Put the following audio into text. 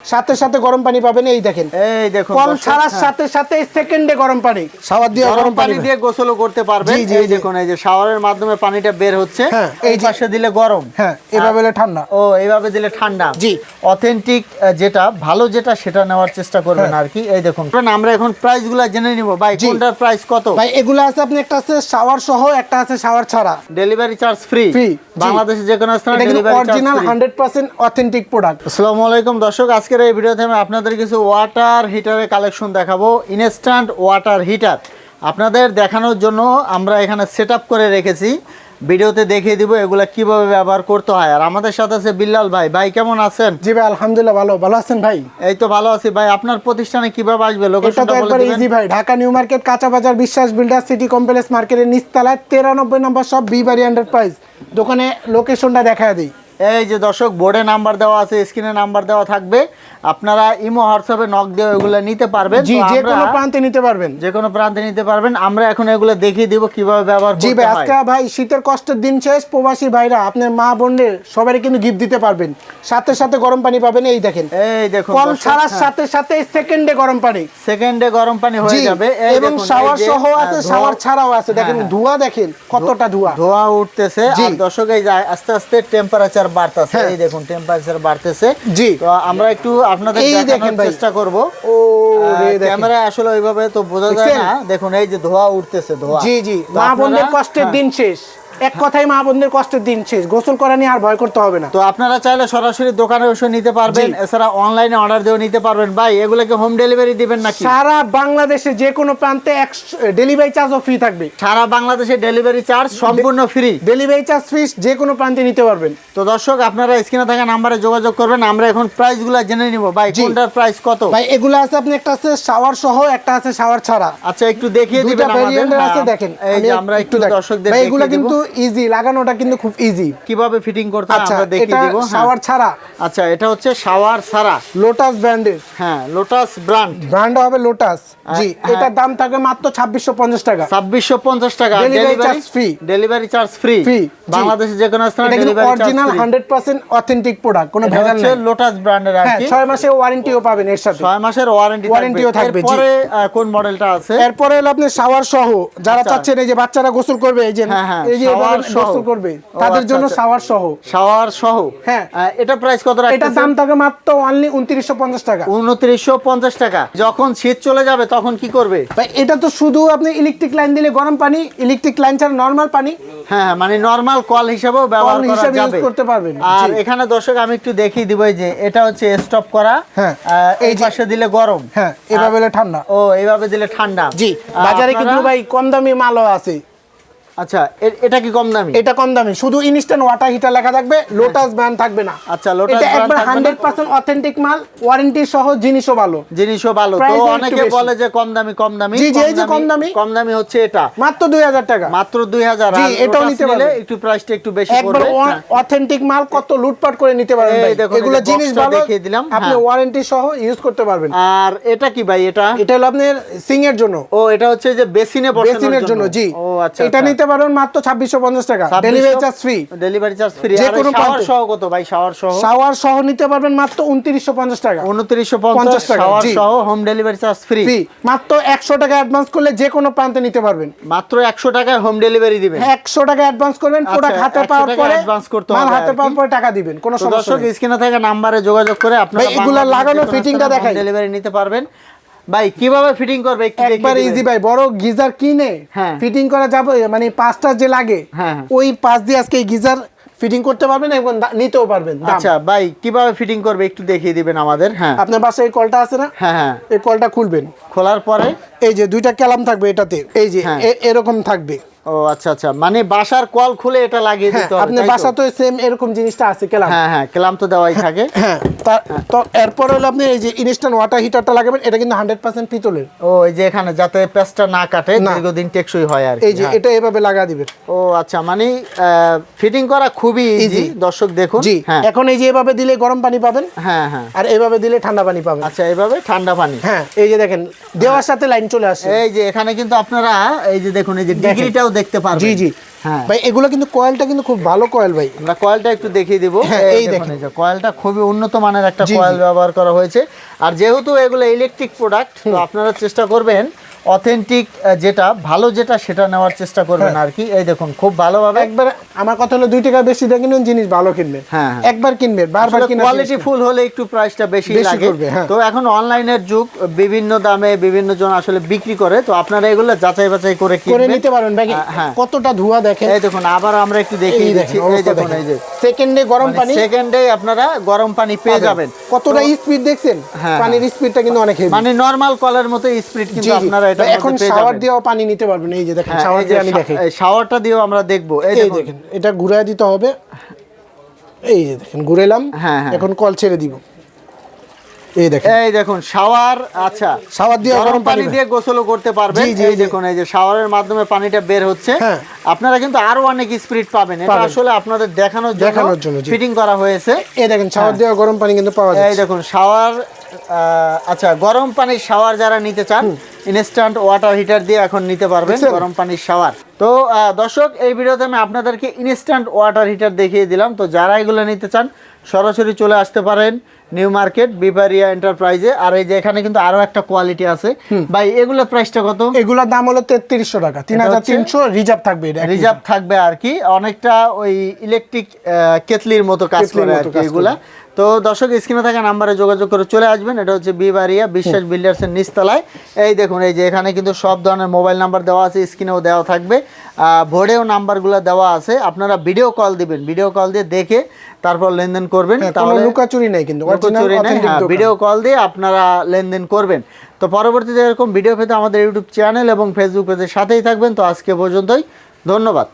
সাথে সাথে গরম পানি পাবেন এই দেখেন এই দেখুন কল ছাড়ার হ্যাঁ। সাথে সাথে সেকেন্ডে গরম পানি শাওয়ার দিয়ে গরম পানি দিয়ে গোসলও করতে পারবেন এই। দেখুন এই যে শাওয়ারের মাধ্যমে পানিটা বের হচ্ছে হ্যাঁ, এই পাশে দিলে গরম হ্যাঁ এভাবে হলে ঠান্ডা ও এইভাবে দিলে ঠান্ডা জি। অথেন্টিক যেটা ভালো যেটা সেটা নেওয়ার চেষ্টা করবেন হ্যাঁ। আর কি এই দেখুন আমরা এখন প্রাইসগুলা জেনে নিব ভাই। কোনটার প্রাইস কত ভাই এগুলো আছে আপনি একটা আছে শাওয়ার সহ একটা আছে শাওয়ার ছাড়া ডেলিভারি চার্জ ফ্রি জি। বাংলাদেশে যে কোনো স্থানে original free hundred percent authentic product আসসালামু আলাইকুম দর্শক আজকের এই ভিডিওতে আমি আপনাদের কিছু ওয়াটার হিটারের কালেকশন দেখাবো। ইনস্ট্যান্ট ওয়াটার হিটার আপনাদের দেখানোর জন্য আমরা এখানে সেট করে রেখেছি। ভিডিওতে দেখিয়ে দিব এগুলা কীভাবে ব্যবহার করতে হয়। আর আমাদের সাথে আছে বিল্লাল ভাই। ভাই কেমন আছেন? জি ভাই আলহামদুলিল্লাহ ভালো। ভালো আছেন ভাই? এই তো ভালো আছি। ভাই আপনার প্রতিষ্ঠানে কীভাবে আসবে? লোকেশনটা বলে দিবেন। ইজি ভাই। ঢাকা নিউ মার্কেট কাঁচা বাজার বিশ্বাস বিল্ডার সিটি কমপ্লেক্স মার্কেটের নিচতলায় তেরানব্বই নম্বর সব বি বাড়ি এন্টারপ্রাইজ দোকানে লোকেশনটা দেখা দিই। এই যে দর্শক বোর্ডে নাম্বার দেওয়া আছে স্ক্রিনে নাম্বার দেওয়া থাকবে। আপনারা ইমো হোয়াটসঅ্যাপে নক দিয়ে এগুলো নিতে পারবেন। জি যে কোনো প্রান্তে নিতে পারবেন। যে কোনো প্রান্তে নিতে পারবেন। আমরা এখন এগুলো দেখিয়ে দিব কীভাবে ব্যবহার জি ভাই আজকে ভাই শীতের কষ্টের দিন শেষ প্রবাসী ভাইরা আপনার মা বোনের সবারই কিন্তু গিফট দিতে পারবেন। সাথে সাথে গরম পানি পাবেন এই দেখেন। এই দেখুন কল ছাড়ার সাথে সাথে সেকেন্ডে গরম পানি। সেকেন্ডে গরম পানি হয়ে যাবে। এবং শাওয়ার সহ আছে শাওয়ার ছাড়াও আছে। দেখেন হ্যাঁ। ধোঁয়া দেখেন কতটা ধোঁয়া ধোঁয়া। উঠতেছে। আর দর্শক এই আস্তে আস্তে টেম্পারেচার বাড়তেছে হ্যাঁ। এই দেখুন টেম্পারেচার বাড়তেছে জি। তো আমরা একটু আপনাদের এই দেখানোর চেষ্টা করব ও। ক্যামেরা আসলে ওইভাবে তো বোঝা যায় না দেখুন এই যে ধোয়া উঠতেছে ধোয়া জি জি মা বোনদের কষ্টের হ্যাঁ। দিন শেষ এক কথাই মা বোনদের কষ্টের দিন শেষ। গোসল করা নিয়ে আর ভয় করতে হবে না। তো আপনারা চাইলে সরাসরি দোকানে এসে নিতে পারবেন এছাড়া অনলাইনে অর্ডার দিয়েও নিতে পারবেন। ভাই এগুলোকে হোম ডেলিভারি দিবেন নাকি? সারা বাংলাদেশে যে কোনো প্রান্তে ডেলিভারি চার্জও ফ্রি থাকবে। সারা বাংলাদেশে ডেলিভারি চার্জ সম্পূর্ণ ফ্রি ডেলিভারি চার্জ ফ্রি যে কোনো প্রান্তে নিতে পারবেন। তো দর্শক আপনারা স্ক্রিনে থাকা নাম্বারে যোগাযোগ করবেন আমরা এখন প্রাইসগুলো জেনে নিব। ভাই। কোনটার প্রাইস কত? ভাই এগুলো আছে আপনি একটা আছে শাওয়ার সহ একটা আছে শাওয়ার ছাড়া। আচ্ছা একটু দেখিয়ে দিবেন আমাদের। আছে হ্যাঁ, দেখেন। এই যে আমরা একটু দর্শকদের ভাই এগুলো কিন্তু ইজি লাগানোটা কিন্তু খুব ইজি কীভাবে ফিটিং করতে হয় আচ্ছা আমরা দেখিয়ে দিব হ্যাঁ। শাওয়ার ছাড়া। আচ্ছা এটা হচ্ছে শাওয়ার সারা লোটাস ব্র্যান্ডের হ্যাঁ লোটাস ব্র্যান্ড ব্র্যান্ড হবে লোটাস জি হ্যাঁ। এটার দাম থাকবে মাত্র ছাব্বিশশো পঞ্চাশ টাকা। ছাব্বিশশো পঞ্চাশ টাকা। Delivery charge free। Delivery charge free জি। বাংলাদেশে যে কোনো স্থানে এটা delivery charge original free hundred percent authentic product কোনো এটা ভেজাল হচ্ছে নেই। লোটাস ব্র্যান্ডের আর হ্যাঁ কি। ছয় মাসের ওয়ারেন্টিও পাবেন এর সাথে। ছয় মাসের ওয়ারেন্টি Warranty-ও থাকবে, জি। এরপরে কোন মডেলটা আছে? এরপরে হলো আপনি শাওয়ার সহ। যারা আচ্ছা। চাচ্ছেন এই যে বাচ্চারা গোসল করবে এই যে হ্যাঁ, হ্যাঁ, এই যে shower গোসল করবে। তাদের আচ্ছা, জন্য আচ্ছা। শাওয়ার সহ। শাওয়ার সহ? হ্যাঁ। এটা প্রাইস কত এটার রাখতেছেন দাম থাকে মাত্র অনলি উনত্রিশশো পঞ্চাশ টাকা। উনত্রিশশো পঞ্চাশ টাকা। যখন শীত চলে যাবে তখন কি করবে? ভাই এটা তো শুধু আপনি ইলেকট্রিক লাইন দিলে গরম পানি ইলেকট্রিক লাইন ছাড়া নর্মাল পানি। হ্যাঁ হ্যাঁ, মানে নর্মাল কল হিসেবেও ব্যবহার করা যাবে। করতে পারবেন আর এখানে দর্শক আমি একটু দেখিয়ে দিব যে এটা হচ্ছে স্টপ করা। হ্যাঁ। এই পাশে দিলে গরম। হ্যাঁ এভাবে হলে ঠান্ডা। ও এইভাবে দিলে ঠান্ডা। জি বাজারে কিন্তু ভাই কম দামি মালও আছে। আচ্ছা এটা কি কম দামি? এটা কম দামি। শুধু ইনস্ট্যান্ট ওয়াটার হিটার লেখা থাকবে লোটাস ব্র্যান্ড থাকবে না। আচ্ছা, এটা একবার থাকবে না? হান্ড্রেড পার্সেন্ট অথেন্টিক মাল ওয়ারেন্টি সহ জিনিসও ভালো। জিনিসও ভালো। তো অনেকে বলে যে কম দামি কম দামি। জি, জি, এই যে কম দামি। কম দামি হচ্ছে এটা। মাত্র দুই হাজার টাকা। মাত্র দুই হাজার। জি, এটাও নিতে পারবেন। একটু প্রাইসটা একটু বেশি পড়বে। হ্যাঁ। অথেন্টিক মাল কত লুটপাট করে নিতে পারবেন ভাই। এগুলো জিনিস ভালো দেখিয়ে দিলাম, আপনি হ্যাঁ। ওয়ারেন্টি সহ ইউজ করতে পারবেন। আর এটা কি ভাই এটা? এটা হলো আপনার সিং এর জন্য। ও এটা হচ্ছে যে বেসিনে বেসিনের জন্য। জি। ও আচ্ছা এটা নিতে পারবেন মাত্র ছাব্বিশশো পঞ্চাশ টাকা। Delivery charge free delivery charge free যে কোনো শাওয়ার সহ কত ভাই? শাওয়ার সহ? শাওয়ার সহ নিতে পারবেন মাত্র উনত্রিশশো পঞ্চাশ টাকা। 2950 টাকা, শাওয়ার সহ হোম ডেলিভারি চার্জ ফ্রি মাত্র একশো টাকা অ্যাডভান্স করলে যে কোনো প্রান্তে নিতে পারবেন। মাত্র 100 টাকায় হোম ডেলিভারি দিবেন। একশো টাকা অ্যাডভান্স করবেন আচ্ছা, প্রোডাক্ট হাতে পাওয়ার পরে advance করতে হবে হাতে পাওয়ার পরে টাকা দিবেন কোনো সমস্যা স্ক্রিনে থাকা নাম্বারে যোগাযোগ করে আপনারা এগুলা লাগানো fitting টা দেখাই। ডেলিভারি নিতে পারবেন। ভাই কীভাবে ফিটিং করবে একবার ইজি ভাই বড় গিজার কিনে হ্যাঁ। ফিটিং করা যাবে মানে পাঁচটা যে লাগে হ্যাঁ, হ্যাঁ। ওই পাঁচ দিয়ে আজকে গিজার ফিটিং করতে পারবেন এবং নিতেও পারবেন আচ্ছা ভাই কীভাবে ফিটিং করবে একটু দেখিয়ে দিবেন আমাদের হ্যাঁ। আপনার বাসায় এই কলটা আছে না? হ্যাঁ হ্যাঁ। এই কলটা খুলবেন। খোলার পরে? এই যে দুইটা ক্যালাম থাকবে এটাতে এই যে হ্যাঁ। এরকম থাকবে। ও আচ্ছা আচ্ছা। মানে বাসার কল খুলে এটা লাগিয়ে হ্যাঁ দিতে হবে আপনার বাসা তো সেম এরকম জিনিসটা আছে হ্যাঁ হ্যাঁ ক্লাম তো দেওয়াই থাকে। হ্যাঁ তো এরপর হলো আপনি এই যে ইনস্ট্যান্ট ওয়াটার হিটারটা লাগাবেন এটা কিন্তু হান্ড্রেড পার্সেন্ট পিতলের। ও এই যে এখানে যাতে পেস্টটা না কাটে দীর্ঘদিন টেকসই হয় আর এই যে হ্যাঁ। এটা এভাবে লাগা দিবেন। ও আচ্ছা মানে ফিটিং করা খুবই ইজি দর্শক দেখুন জি হ্যাঁ। এখন এই যে এভাবে দিলে গরম পানি পাবেন হ্যাঁ হ্যাঁ। আর এভাবে দিলে ঠান্ডা পানি পাবেন। আচ্ছা এইভাবে ঠান্ডা পানি। হ্যাঁ এই যে দেখেন দেওয়ার সাথে লাইন চলে আসে। এই যে এখানে কিন্তু আপনারা এই যে দেখুন এই যে ডিগ্রিটাও দেখতে পারবেন। জি জি। হ্যাঁ। ভাই এগুলো কিন্তু কয়েলটা কিন্তু খুব ভালো কয়েল ভাই। আমরা কয়েলটা একটু দেখিয়ে দিব। হ্যাঁ, এই এই দেখেন। এই যে কয়েলটা খুবই উন্নত মানের একটা কয়েল ব্যবহার করা হয়েছে। আর যেহেতু এগুলো ইলেকট্রিক প্রোডাক্ট তো আপনারা চেষ্টা করবেন অথেন্টিক যেটা ভালো যেটা সেটা নেওয়ার চেষ্টা করবেন হ্যাঁ। আর কি। এই দেখুন খুব ভালোভাবে। একবার আমার কথা হলো দুই টাকা বেশি দিয়ে কিনেন জিনিস ভালো কিনবেন হ্যাঁ, হ্যাঁ। একবার কিনবেন বারবার কিনা কোয়ালিটি ফুল হলে একটু প্রাইসটা বেশি লাগে। হ্যাঁ। তো এখন অনলাইনের যুগ বিভিন্ন দামে বিভিন্ন জন আসলে বিক্রি করে তো আপনারা এগুলো যাচাই বাছাই করে করে কিনবেন। নিতে পারবেন কতটা ধোঁয়া দেখেন? এই দেখুন আবার আমরা একটু দেখিয়ে দিচ্ছি। এই দেখুন। এই যে সেকেন্ডে গরম পানি। সেকেন্ডে আপনারা গরম পানি পেয়ে যাবেন। কতটা স্পিড দেখছেন? হ্যাঁ, পানির স্পিডটা কিন্তু অনেক হেভি মানে নরমাল কলের মতো স্পিড কিন্তু আপনারা এটা এখন শাওয়ার দিয়েও পানি নিতে পারবেন। এই যে দেখেন শাওয়ার দিয়ে আমি দেখাই। শাওয়ারটা দিয়েও আমরা দেখব। এই এই দেখেন এটা ঘুরায় দিতে হবে। এই যে দেখেন ঘুরেলাম। হ্যাঁ, হ্যাঁ। এখন কল ছেড়ে দিব। এই দেখেন। এই দেখুন শাওয়ার আচ্ছা। শাওয়ার দিয়ে গরম পানি দিয়ে গোসলও করতে পারবেন। জি, জি, এই দেখুন এই যে শাওয়ারের মাধ্যমে পানিটা বের হচ্ছে। আপনারা কিন্তু আরও অনেক স্পিড পাবেন। এটা আসলে আপনাদের দেখানোর জন্য দেখানোর জন্য, ফিটিং করা হয়েছে। এই দেখেন শাওয়ার হ্যাঁ। গরম পানি কিন্তু পাওয়া এই যায় দেখুন শাওয়ার আচ্ছা গরম পানির শাওয়ার যারা নিতে চান ইনস্ট্যান্ট ওয়াটার হিটার দিয়ে এখন নিতে পারবেন গরম পানির শাওয়ার। তো দর্শক এই ভিডিওতে আমি আপনাদেরকে ইনস্ট্যান্ট ওয়াটার হিটার দেখিয়ে দিলাম। তো যারা এগুলো নিতে চান সরাসরি চলে আসতে পারেন নিউ মার্কেট বিপারিয়া এন্টারপ্রাইজে আর এই যে এখানে কিন্তু আরও একটা কোয়ালিটি আছে। ভাই এগুলোর প্রাইসটা কত? এগুলোর দাম হলো তেত্রিশশো টাকা। তিন হাজার তিনশো রিজার্ভ থাকবে এটা রিজার্ভ থাকবে আর কি। অনেকটা ওই ইলেকট্রিক কেতলির মতো কাজ করে আর কি এগুলা। তো দর্শক স্ক্রিনে থাকা নাম্বারে যোগাযোগ করে চলে আসবেন। এটা হচ্ছে বিবারিয়া বিশ্বাস বিল্ডার্সের নিচতলায়। এই দেখুন এই যে এখানে কিন্তু সব ধরনের মোবাইল নাম্বার দেওয়া আছে স্ক্রিনেও দেওয়া থাকবে। বোর্ডেও নাম্বারগুলো দেওয়া আছে। আপনারা ভিডিও কল দিবেন। ভিডিও কল দিয়ে দেখে তারপর লেনদেন করবেন। তাহলে কোনো লুকাচুরি নেই কিন্তু। লুকাচুরি নেই, authentic হ্যাঁ। ভিডিও কল দিয়ে আপনারা লেনদেন করবেন। তো পরবর্তীতে এরকম ভিডিও পেতে আমাদের ইউটিউব চ্যানেল এবং ফেসবুক পেজের সাথেই থাকবেন। তো আজকে পর্যন্তই। ধন্যবাদ।